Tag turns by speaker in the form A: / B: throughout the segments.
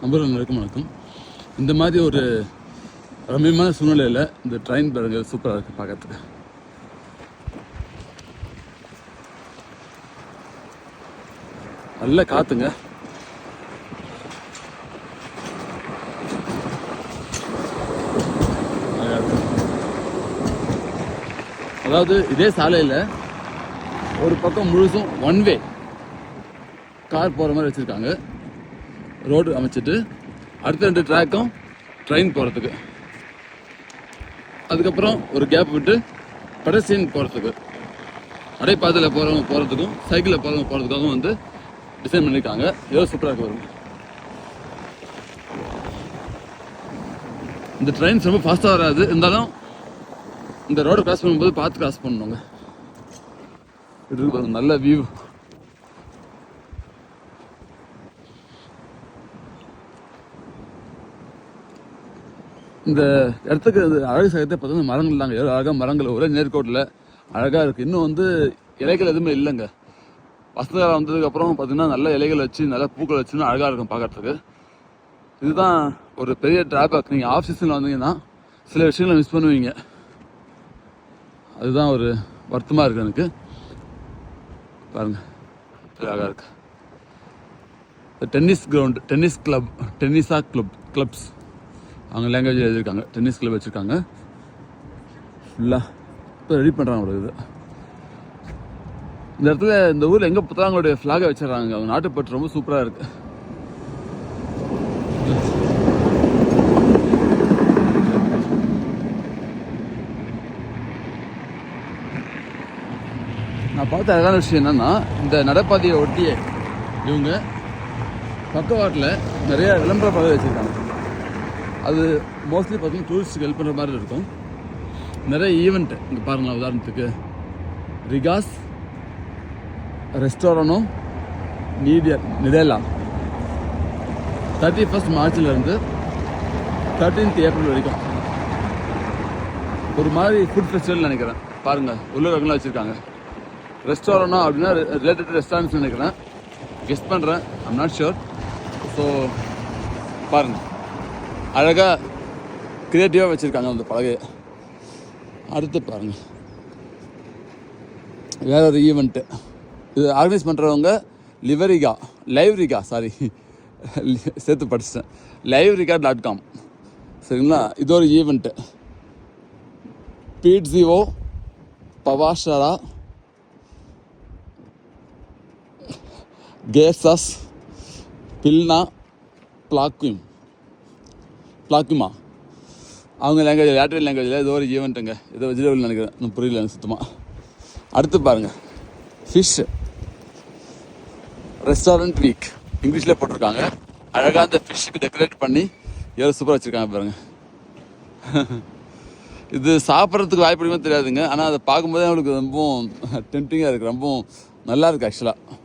A: Number வணக்கம் வணக்கம். இந்த மாதிரி ஒரு ரம்மியமான சூழ்நிலையில் இந்த ட்ரெயின் பாருங்கள் சூப்பராக இருக்குது பார்க்கறதுக்கு. நல்ல காத்துங்க. அதாவது இதே சாலையில் ஒரு பக்கம் முழுசும் ஒன் வே கார் போகிற மாதிரி வச்சுருக்காங்க. ரோடு அமைச்சிட்டு அடுத்த ரெண்டு ட்ராக்கும் ட்ரெயின் போகிறதுக்கு அதுக்கப்புறம் ஒரு கேப் விட்டு பெடஸ்ட்ரியன் போகிறதுக்கு நடைபாதையில் போகிறவங்க போகிறதுக்கும் சைக்கிளில் போகிறவங்க போகிறதுக்காகவும் வந்து டிசைன் பண்ணியிருக்காங்க ஏதோ சூப்பராக இருக்கு வரும் இந்த ட்ரெயின்ஸ் ரொம்ப ஃபாஸ்ட்டாக வராது. இருந்தாலும் இந்த ரோடை கிராஸ் பண்ணும்போது பார்த்து கிராஸ் பண்ணணுங்க. இது நல்ல வியூ இந்த இடத்துக்கு அது அழகு சகத்தை பார்த்தா மரங்கள் தாங்க. எவ்வளோ அழகாக மரங்கள் ஒரே நேர்கோட்டில் அழகாக இருக்குது இன்னும் வந்து இலைகள் எதுவுமே இல்லைங்க. வசந்த காலம் வந்ததுக்கப்புறம் பார்த்தீங்கன்னா நல்ல இலைகள் வச்சு நல்ல பூக்கள் வச்சுன்னு அழகாக இருக்கும் பார்க்கறதுக்கு. இதுதான் ஒரு பெரிய டிராபேக் நீங்கள் ஆஃப் சீசனில் வந்தீங்கன்னா சில விஷயங்களை மிஸ் பண்ணுவீங்க. அதுதான் ஒரு வருத்தமாக இருக்குது எனக்கு. பாருங்கள் அழகாக இருக்கு. டென்னிஸ் கிரவுண்டு டென்னிஸ் கிளப் டென்னிஸா கிளப் கிளப்ஸ் அவங்க லாங்குவேஜ் எழுதியிருக்காங்க. டென்னிஸ் கிளப் வச்சுருக்காங்க. ஃபுல்லாக இப்போ ரெடி பண்ணுறாங்க ஒரு இது. இந்த இடத்துல இந்த ஊரில் எங்கே பார்த்தாலும் அவங்களுடைய ஃப்ளாகை வச்சிடறாங்க. அவங்க நாட்டுப்பற்று ரொம்ப சூப்பராக இருக்குது நான் பார்த்த அழகான விஷயம் என்னென்னா இந்த நடைபாதையை ஒட்டியே இவங்க பக்கவாட்டில் நிறைய விளம்பர பதவி வச்சுருக்காங்க. அது மோஸ்ட்லி பார்த்தீங்கன்னா டூரிஸ்ட்டுக்கு ஹெல்ப் பண்ணுற மாதிரி இருக்கும். நிறைய ஈவெண்ட் இங்கே பாருங்களேன் உதாரணத்துக்கு. ரிகாஸ் ரெஸ்டாரனோ நீடியர் நிதேலா தேர்ட்டி ஃபஸ்ட் மார்ச்லேருந்து தேர்ட்டீன்த் ஏப்ரல் வரைக்கும். ஒரு மாதிரி ஃபுட் ஃபெஸ்டிவல் நினைக்கிறேன். பாருங்கள் உள்ளவர்களாம் வச்சுருக்காங்க. ரெஸ்டாரனோ அப்படின்னா ரிலேட்டட் ரெஸ்டாரண்ட்ஸ் நினைக்கிறேன். கெஸ்ட் பண்ணுறேன் ஐம் நாட் ஷுர் ஸோ பாருங்கள் அழகாக க்ரியேட்டிவாக வச்சுருக்காங்க அந்த பலகையை. அடுத்து பாருங்கள் வேற ஒரு ஈவெண்ட்டு இது ஆர்கனைஸ் பண்ணுறவங்க லிவரிகா லைவ்ரிகா சாரி சேர்த்து படிச்சிட்டேன். லைவ்ரிகா டாட் காம் சரிங்களா? இது ஒரு ஈவெண்ட்டு பீட்ஸிஓ பவாஷரா கேசஸ் பில்னா பிளாக்விம் பிளாக்குமா அவங்க லாங்குவேஜ் லேட்ரல் லாங்குவேஜில் ஏதோ ஒரு ஈவெண்ட்டுங்க ஏதோ வெஜிடபிள் நினைக்கிறேன். இன்னும் புரியல எனக்கு சுத்தமாக அடுத்து பாருங்கள் ஃபிஷ் ரெஸ்டாரண்ட் வீக் இங்கிலீஷில் போட்டிருக்காங்க. அழகாக அந்த ஃபிஷ்ஷுக்கு டெக்கரேட் பண்ணி எவ்வளோ சூப்பராக வச்சுருக்காங்க பாருங்கள் இது சாப்பிட்றதுக்கு வாய்ப்பு தெரியாதுங்க. ஆனால் அதை பார்க்கும்போதே அவங்களுக்கு ரொம்பவும் டெம்டிங்காக இருக்குது ரொம்பவும் நல்லா இருக்குது ஆக்சுவலாக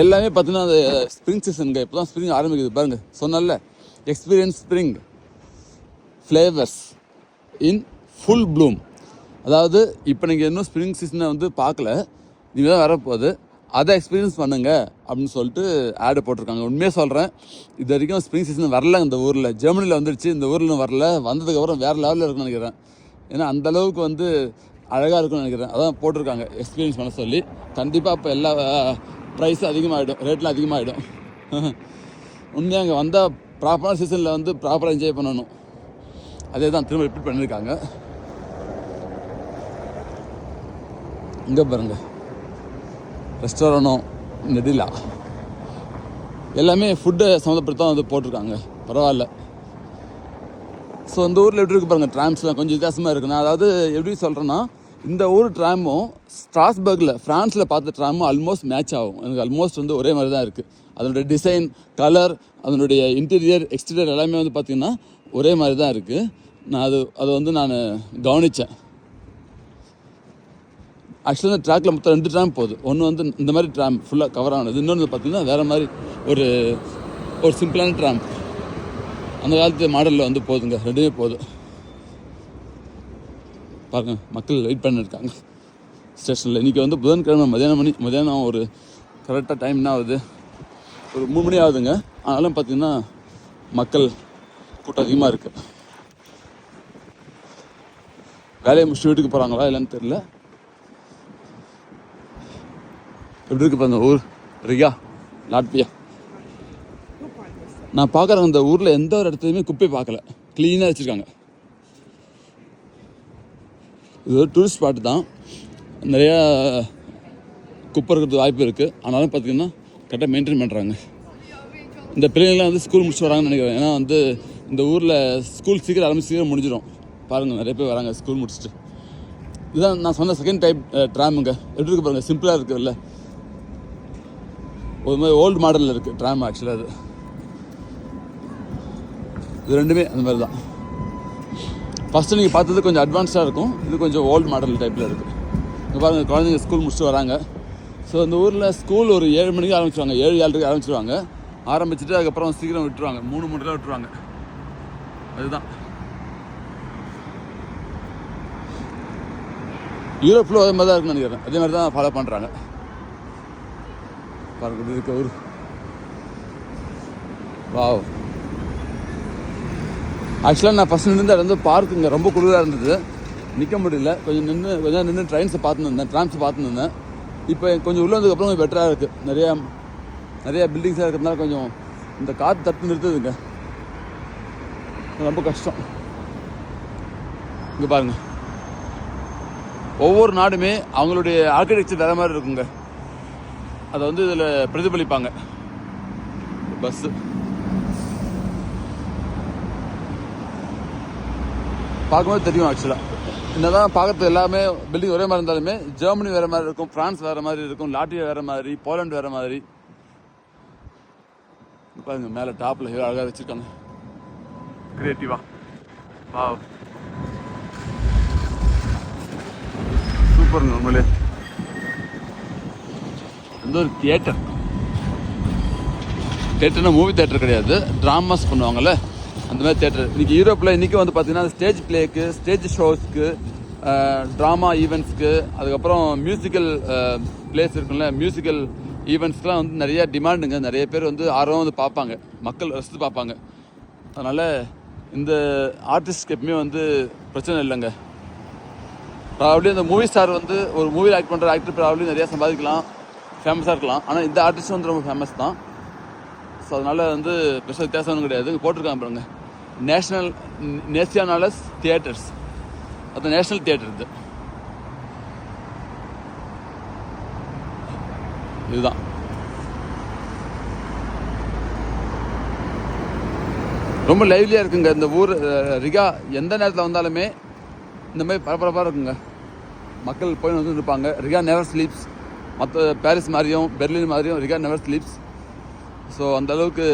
A: எல்லாமே பார்த்தீங்கன்னா அந்த ஸ்ப்ரிங் சீசனுங்க இப்போ தான் ஸ்ப்ரிங் ஆரம்பிக்குது. பாருங்கள் சொன்னல experience spring flavours in full bloom அதாவது இப்போ நீங்கள் இன்னும் ஸ்ப்ரிங் சீசனை வந்து பார்க்கல. நீங்கள் தான் வரப்போகுது. அதை எக்ஸ்பீரியன்ஸ் பண்ணுங்க அப்படின்னு சொல்லிட்டு ஆடு போட்டிருக்காங்க. உண்மையாக சொல்கிறேன் இது வரைக்கும் ஸ்ப்ரிங் சீசன் வரல இந்த ஊரில். ஜெர்மனியில் வந்துருச்சு. இந்த ஊரில் வரல. வந்ததுக்கப்புறம் வேறு லெவலில் இருக்குன்னு நினைக்கிறேன். ஏன்னா அந்த அளவுக்கு வந்து அழகாக இருக்கும்னு நினைக்கிறேன். அதான் போட்டிருக்காங்க. எக்ஸ்பீரியன்ஸ் பண்ண சொல்லி. கண்டிப்பாக இப்போ எல்லா ப்ரைஸ் அதிகமாகிடும் ரேட்டில் அதிகமாகிடும் உண்மையாக அங்கே வந்தால் ப்ராப்பரான சீசனில் வந்து ப்ராப்பராக என்ஜாய் பண்ணணும். அதே தான் திரும்ப ரிப்பீட் பண்ணியிருக்காங்க இங்கே பாருங்க. ரெஸ்டாரண்டும் நெடிலா. எல்லாமே ஃபுட்டு சம்மந்தப்பட்டு தான் வந்து போட்டிருக்காங்க. பரவாயில்ல. ஸோ இந்த ஊரில் எப்படி இருக்கு பாருங்கள் ட்ராம்ஸ்லாம் கொஞ்சம் வித்தியாசமாக இருக்குண்ணா அதாவது எப்படி சொல்கிறேன்னா இந்த ஊர் ட்ராமும் ஸ்ட்ராஸ்பர்கில் ஃப்ரான்ஸில் பார்த்த ட்ராமும் ஆல்மோஸ்ட் மேட்ச் ஆகும். எனக்கு ஆல்மோஸ்ட் வந்து ஒரே மாதிரி தான் இருக்குது அதனுடைய டிசைன் கலர் அதனுடைய இன்டீரியர் எக்ஸ்டீரியர் எல்லாமே வந்து பார்த்திங்கன்னா ஒரே மாதிரி தான் இருக்குது நான் அது அதை வந்து நான் கவனித்தேன் ஆக்சுவலாக இந்த ட்ராக்கில் மொத்தம் ரெண்டு ட்ராம் போகுது. ஒன்று வந்து இந்த மாதிரி ட்ராம் ஃபுல்லாக கவர் ஆனது. இன்னொன்று பார்த்தீங்கன்னா வேறு மாதிரி ஒரு ஒரு சிம்பிளான ட்ராம் அந்த காலத்து மாடலில் வந்து போகுதுங்க. ரெண்டுமே போகுது. பாருங்கள் மக்கள் வெயிட் பண்ணிருக்காங்க ஸ்டேஷனில் இன்றைக்கி வந்து புதன்கிழமை மதியானம் மணி மதியானம் ஒரு கரெக்டாக டைம் என்ன ஆகுது. ஒரு மூணு மணி ஆகுதுங்க. ஆனாலும் பார்த்திங்கன்னா மக்கள் கூட்டம் அதிகமாக இருக்குது வேலையை முடிச்சுட்டு வீட்டுக்கு போகிறாங்களா இல்லைன்னு தெரியல. எப்படி இருக்கு பாருங்க ஊர்? ரியா லாட்பியா நான் பார்க்குறேன் அந்த ஊரில் எந்த ஒரு இடத்துலையுமே குப்பை பார்க்கல. க்ளீனாக வச்சுருக்காங்க. இது ஒரு டூரிஸ்ட் ஸ்பாட் தான். நிறையா குப்பை இருக்கிறதுக்கு வாய்ப்பு இருக்குது ஆனாலும் பார்த்தீங்கன்னா கரெக்டாக மெயின்டைன் பண்ணுறாங்க இந்த பிள்ளைங்களாம் வந்து ஸ்கூல் முடிச்சு வராங்கன்னு நினைக்கிறேன். ஏன்னா வந்து இந்த ஊரில் ஸ்கூல் சீக்கிரம் ஆரம்பிச்சு சீக்கிரம் முடிஞ்சிடும். பாருங்கள் நிறைய பேர் வராங்க ஸ்கூல் முடிச்சுட்டு. இதுதான் நான் சொன்ன செகண்ட் டைப் ட்ராமுங்க எப்படி இருக்கு பாருங்கள் சிம்பிளாக இருக்குதுல்ல ஒரு மாதிரி ஓல்டு மாடலில் இருக்குது ட்ராம் ஆக்சுவலாக அது இது ரெண்டுமே அந்த மாதிரி தான். ஃபஸ்ட்டு நீங்கள் பார்த்தது கொஞ்சம் அட்வான்ஸ்டாக இருக்கும். இது கொஞ்சம் ஓல்டு மாடல் டைப்பில் இருக்குது இங்கே பாருங்கள் குழந்தைங்க ஸ்கூல் முடிச்சுட்டு வராங்க. ஸோ இந்த ஊரில் ஸ்கூல் ஒரு ஏழு மணிக்கு ஆரம்பிச்சிருவாங்க. ஏழு ஏழரைக்கு ஆரம்பிச்சிருவாங்க. ஆரம்பிச்சுட்டு அதுக்கப்புறம் சீக்கிரம் விட்டுருவாங்க. மூணு மூணு விட்டுருவாங்க. அதுதான். யூரோப்பில் அதே மாதிரி தான் இருக்குன்னு நினைக்கிறேன். அதே மாதிரி தான் ஃபாலோ பண்ணுறாங்க பாருங்க இதுக்கு ஒரு வாவ் ஆக்சுவலாக நான் ஃபஸ்ட் நின்று அது வந்து பார்க்குங்க ரொம்ப குளிராக இருந்தது. நிற்க முடியல. கொஞ்சம் நின்று கொஞ்சம் நின்று ட்ரெயின்ஸை பார்த்துன்னு இருந்தேன் ட்ராம்ஸை பார்த்துன்னு இருந்தேன் இப்போ கொஞ்சம் உள்ளே வந்ததுக்கப்புறம் கொஞ்சம் பெட்டராக இருக்குது நிறையா நிறையா பில்டிங்ஸாக இருக்கிறதுனால கொஞ்சம் இந்த காற்று தட்டு நிறுத்துதுங்க. ரொம்ப கஷ்டம். இங்கே பாருங்க. ஒவ்வொரு நாடுமே அவங்களுடைய ஆர்கிடெக்சர் வேறு மாதிரி இருக்குங்க. அதை வந்து இதில் பிரதிபலிப்பாங்க. பஸ்ஸு. பார்க்கும்போது தெரியும் ஆக்சுவலாக என்னதான் பார்க்கறது எல்லாமே பில்டிங் ஒரே மாதிரி இருந்தாலுமே ஜெர்மனி வேறு மாதிரி இருக்கும் ஃப்ரான்ஸ் வேறு மாதிரி இருக்கும் லாட்வியா வேறு மாதிரி போலண்ட் வேறு மாதிரி. பாருங்க மேலே டாப்பில் அழகாக வச்சுருக்காங்க. கிரியேட்டிவா வா சூப்பருங்க உண்மையிலே இந்த ஒரு தியேட்டர் தேட்டர்னா மூவி தேட்டர் கிடையாது ட்ராமாஸ் பண்ணுவாங்கல்ல? அந்த மாதிரி தேட்டர் இன்னைக்கு யூரோப்பில் இன்றைக்கி வந்து பார்த்தீங்கன்னா ஸ்டேஜ் பிளேக்கு ஸ்டேஜ் ஷோஸ்க்கு ட்ராமா ஈவெண்ட்ஸ்க்கு அதுக்கப்புறம் மியூசிக்கல் பிளேஸ் இருக்குல்ல மியூசிக்கல் ஈவெண்ட்ஸ்க்குலாம் வந்து நிறையா டிமாண்டுங்க நிறைய பேர் வந்து ஆர்வம் வந்து பார்ப்பாங்க. மக்கள் ரசித்து பார்ப்பாங்க. அதனால் இந்த ஆர்டிஸ்ட்க்கு எப்பவுமே வந்து பிரச்சனை இல்லைங்க. ப்ராப்ளி அந்த மூவி ஸ்டார் வந்து ஒரு மூவியில் ஆக்ட் பண்ணுற ஆக்டர் ப்ராப்ளி நிறையா சம்பாதிக்கலாம். ஃபேமஸாக இருக்கலாம். ஆனால் இந்த ஆர்டிஸ்ட் வந்து ரொம்ப ஃபேமஸ் தான். ஸோ அதனால் வந்து பெருசாக வித்தியாசம் ஒன்றும் கிடையாது. போட்டிருக்காங்க பாருங்கள் நேஷ்னல் நேஷியானாலஸ் தியேட்டர்ஸ் அது நேஷ்னல் தியேட்டர் இது. இதுதான். ரொம்ப லைவ்லியாக இருக்குங்க. இந்த ஊர் ரிகா எந்த நேரத்தில் வந்தாலுமே இந்த மாதிரி பரபரப்பாக இருக்குங்க. மக்கள் போய் வந்து இருப்பாங்க ரிகா நெவர் ஸ்லீப்ஸ் மற்ற பாரிஸ் மாதிரியும் பெர்லின் மாதிரியும் ரிகா நெவர் ஸ்லீப்ஸ் ஸோ அந்த அளவுக்கு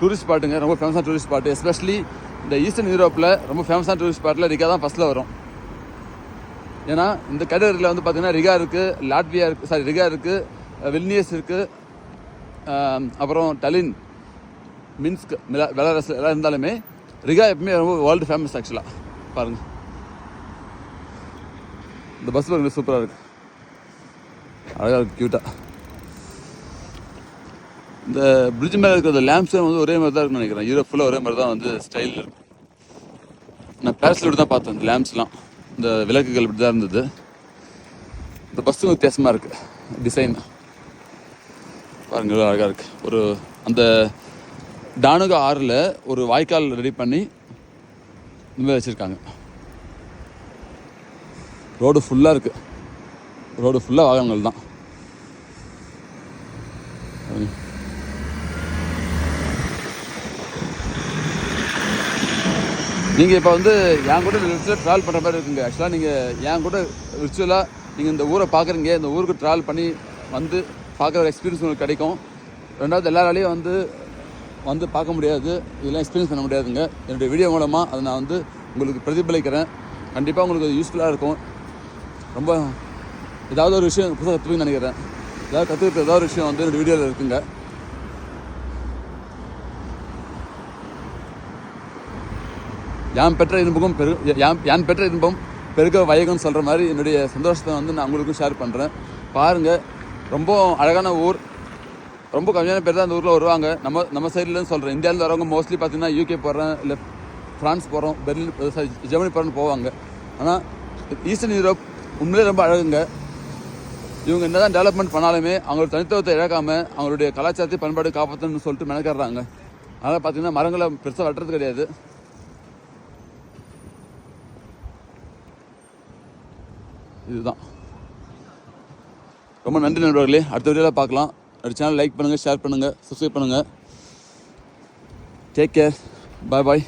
A: டூரிஸ்ட் ஸ்பாட்டுங்க ரொம்ப ஃபேமஸான டூரிஸ்ட் ஸ்பாட்டு எஸ்பெஷலி இந்த ஈஸ்டர்ன் யூரோப்பில் ரொம்ப ஃபேமஸான டூரிஸ்ட் ஸ்பாட்டில் ரிகா தான் ஃபஸ்ட்டில் வரும். ஏன்னா இந்த கேட்டகரியில் வந்து பார்த்திங்கன்னா ரிகா இருக்குது லாட்வியா இருக்குது சாரி ரிகா இருக்குது வில்னியஸ் இருக்குது அப்புறம் டலின் மின்ஸ்க் மிலா பெலாரஸ் எல்லாம் இருந்தாலுமே ரிகா எப்பவுமே ரொம்ப வேர்ல்டு ஃபேமஸ் ஆக்சுவலாக பாருங்கள் இந்த பஸ் பாருங்க சூப்பராக இருக்குது அழகாக இருக்குது க்யூட்டாக இந்த பிரிட்ஜ் மேலே இருக்கிற லேம்ப்ஸும் வந்து ஒரே மாதிரி தான் இருக்குன்னு நினைக்கிறேன். யூரோப் ஃபுல்லாக ஒரே மாதிரி தான் வந்து ஸ்டைல் இருக்கும் நான் பேரிஸில் இப்படி தான் பார்த்தேன் இந்த லேம்ப்ஸ்லாம் இந்த விளக்குகள் இப்படி தான் இருந்தது. இந்த பஸ்ஸும் வித்தியாசமாக இருக்குது டிசைன் பாருங்க அழகாக இருக்குது ஒரு அந்த டானுக ஆறில் ஒரு வாய்க்கால் ரெடி பண்ணி இந்த மாதிரி வச்சுருக்காங்க. ரோடு ஃபுல்லாக இருக்குது ரோடு ஃபுல்லாக வாகனங்கள் தான். நீங்கள் இப்போ வந்து என் கூட விர்ச்சுவலாக ட்ராவல் பண்ணுற மாதிரி இருக்குங்க. ஆக்சுவலாக நீங்கள் என் கூட விர்ச்சுவலாக நீங்கள் இந்த ஊரை பார்க்குறீங்க. இந்த ஊருக்கு ட்ராவல் பண்ணி வந்து பார்க்குற எக்ஸ்பீரியன்ஸ் உங்களுக்கு கிடைக்கும். ரெண்டாவது எல்லாராலையும் வந்து வந்து பார்க்க முடியாது. இதெல்லாம் எக்ஸ்பீரியன்ஸ் பண்ண முடியாதுங்க. என்னுடைய வீடியோ மூலமாக அதை நான் வந்து உங்களுக்கு பிரதிபலிக்கிறேன். கண்டிப்பாக உங்களுக்கு அது யூஸ்ஃபுல்லாக இருக்கும். ரொம்ப ஏதாவது ஒரு விஷயம் புதுசாக கற்றுக்குன்னு நினைக்கிறேன். ஏதாவது கற்றுக்கிட்ட ஏதாவது ஒரு விஷயம் வந்து என்னுடைய வீடியோவில் இருக்குங்க. யான் பெற்ற இன்பமும் பெரு யான் யான் பெற்ற இன்பம் பெருக வயகம்னு சொல்கிற மாதிரி என்னுடைய சந்தோஷத்தை வந்து நான் உங்களுக்கும் ஷேர் பண்ணுறேன் பாருங்கள் ரொம்ப அழகான ஊர். ரொம்ப கம்மியான பேர் தான் அந்த ஊரில் வருவாங்க. நம்ம நம்ம சைட்லேருந்து சொல்கிறேன் இந்தியாவில் வரவங்க மோஸ்ட்லி பார்த்தீங்கன்னா யூகே போகிறேன் இல்லை ஃப்ரான்ஸ் போகிறோம் பெர்லின் சாரி ஜெர்மனி போகிறோன்னு போவாங்க. ஆனால் ஈஸ்டர்ன் யூரோப் உண்மையிலே ரொம்ப அழகுங்க. இவங்க என்ன தான் டெவலப்மெண்ட் பண்ணாலுமே அவங்களோட தனித்துவத்தை இழக்காமல் அவங்களுடைய கலாச்சாரத்தை பண்பாடு காப்பாற்றணும்னு சொல்லிட்டு மெனக்கடுறாங்க. அதனால் பார்த்திங்கன்னா மரங்களை பெருசாக வெட்டுறது கிடையாது. இதுதான். ரொம்ப நன்றி நண்பர்களே. அடுத்த வீடியோவில் பார்க்கலாம். அடுத்த சேனல் லைக் பண்ணுங்கள் ஷேர் பண்ணுங்கள் சப்ஸ்கிரைப் பண்ணுங்கள் டேக் கேர் பாய் பாய்